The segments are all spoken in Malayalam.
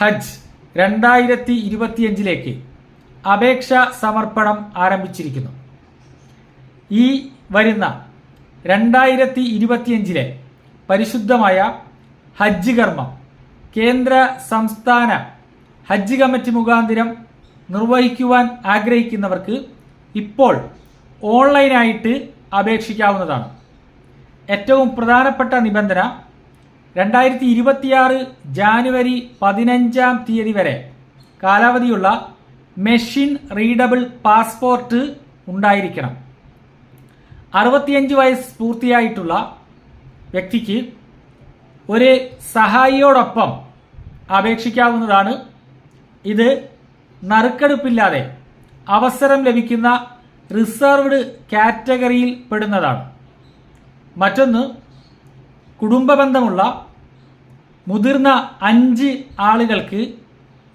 ഹജ്ജ് രണ്ടായിരത്തി ഇരുപത്തിയഞ്ചിലേക്ക് അപേക്ഷ സമർപ്പണം ആരംഭിച്ചിരിക്കുന്നു. ഈ വരുന്ന രണ്ടായിരത്തി ഇരുപത്തിയഞ്ചിലെ പരിശുദ്ധമായ ഹജ്ജ് കർമ്മം കേന്ദ്ര സംസ്ഥാന ഹജ്ജ് കമ്മിറ്റി മുഖാന്തിരം നിർവഹിക്കുവാൻ ആഗ്രഹിക്കുന്നവർക്ക് ഇപ്പോൾ ഓൺലൈനായിട്ട് അപേക്ഷിക്കാവുന്നതാണ്. ഏറ്റവും പ്രധാനപ്പെട്ട നിബന്ധന രണ്ടായിരത്തി ഇരുപത്തിയാറ് ജാനുവരി പതിനഞ്ചാം തീയതി വരെ കാലാവധിയുള്ള മെഷീൻ റീഡബിൾ പാസ്പോർട്ട് ഉണ്ടായിരിക്കണം. അറുപത്തിയഞ്ച് വയസ്സ് പൂർത്തിയായിട്ടുള്ള വ്യക്തിക്ക് ഒരു സഹായിയോടൊപ്പം അപേക്ഷിക്കാവുന്നതാണ്. ഇത് നറുക്കെടുപ്പില്ലാതെ അവസരം ലഭിക്കുന്ന റിസർവ്ഡ് കാറ്റഗറിയിൽ പെടുന്നതാണ്. മറ്റൊന്ന് കുടുംബ ബന്ധമുള്ള മുതിർന്ന അഞ്ച് ആളുകൾക്ക്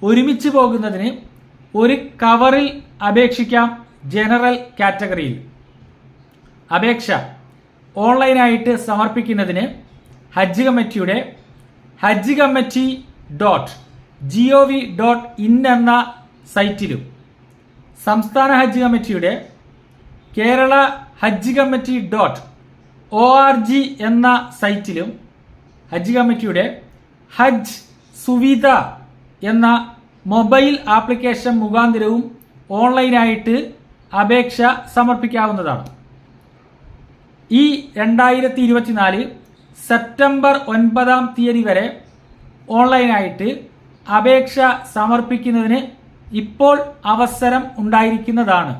ഒരുമിച്ച് പോകുന്നതിന് ഒരു കവറിൽ അപേക്ഷിക്കാം ജനറൽ കാറ്റഗറിയിൽ. അപേക്ഷ ഓൺലൈനായിട്ട് സമർപ്പിക്കുന്നതിന് ഹജ്ജ് കമ്മിറ്റിയുടെ ഹജ്ജ് committee dot G O V dot in എന്ന സൈറ്റിലും സംസ്ഥാന ഹജ്ജ് കമ്മിറ്റിയുടെ കേരള ഹജ്ജ് committee dot O R G എന്ന സൈറ്റിലും ഹജ്ജ് കമ്മിറ്റിയുടെ ഹജ്ജ് സുവിധ എന്ന മൊബൈൽ ആപ്ലിക്കേഷൻ മുഖാന്തരവും ഓൺലൈനായിട്ട് അപേക്ഷ സമർപ്പിക്കാവുന്നതാണ്. ഈ രണ്ടായിരത്തി ഇരുപത്തിനാല് സെപ്റ്റംബർ ഒൻപതാം തീയതി വരെ ഓൺലൈനായിട്ട് അപേക്ഷ സമർപ്പിക്കുന്നതിന് ഇപ്പോൾ അവസരം ഉണ്ടായിരിക്കുന്നതാണ്.